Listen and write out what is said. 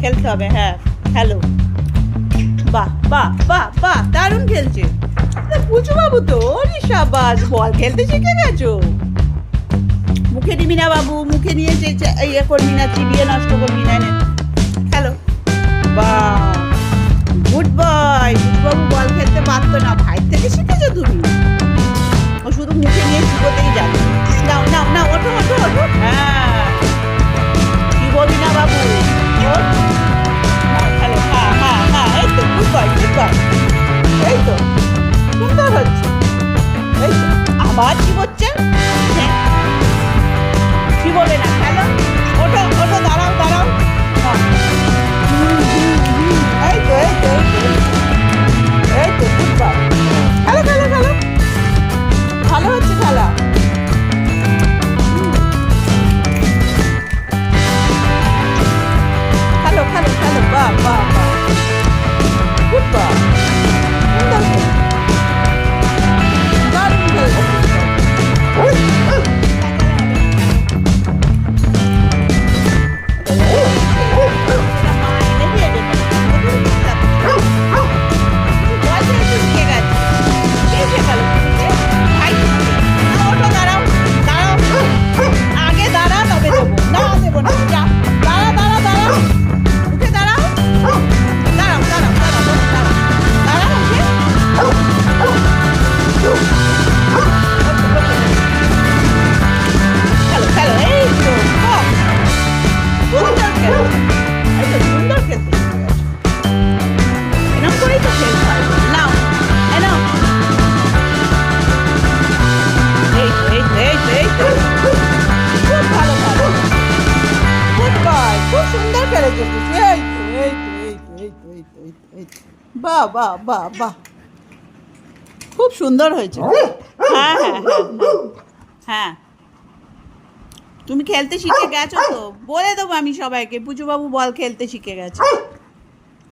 খেলতে হবে হ্যাঁ খেলো বাহ বাহ বাহ বাহ, দারুণ খেলছে। পুচু বাবু তো সাবাস, বল খেলতে শিখে গেছো? মুখে নিবি না বাবু, মুখে নিয়ে যে ইয়ে করবি না, চিবিয়ে নষ্ট করবি না। খেলো বাহ, গুড বয় বাবু বল খেলতে পারতো না। আবার হচ্ছে কি চিবোবে না খেলো এই তো, এই তো, এই তো, এই তো, এই। বাহ বাহ বাহ খুব সুন্দর হয়েছে হ্যাঁ হ্যাঁ হ্যাঁ হ্যাঁ হ্যাঁ তুমি খেলতে শিখে গেছো তো বলে দেবো আমি সবাইকে পুজো বাবু বল খেলতে শিখে গেছে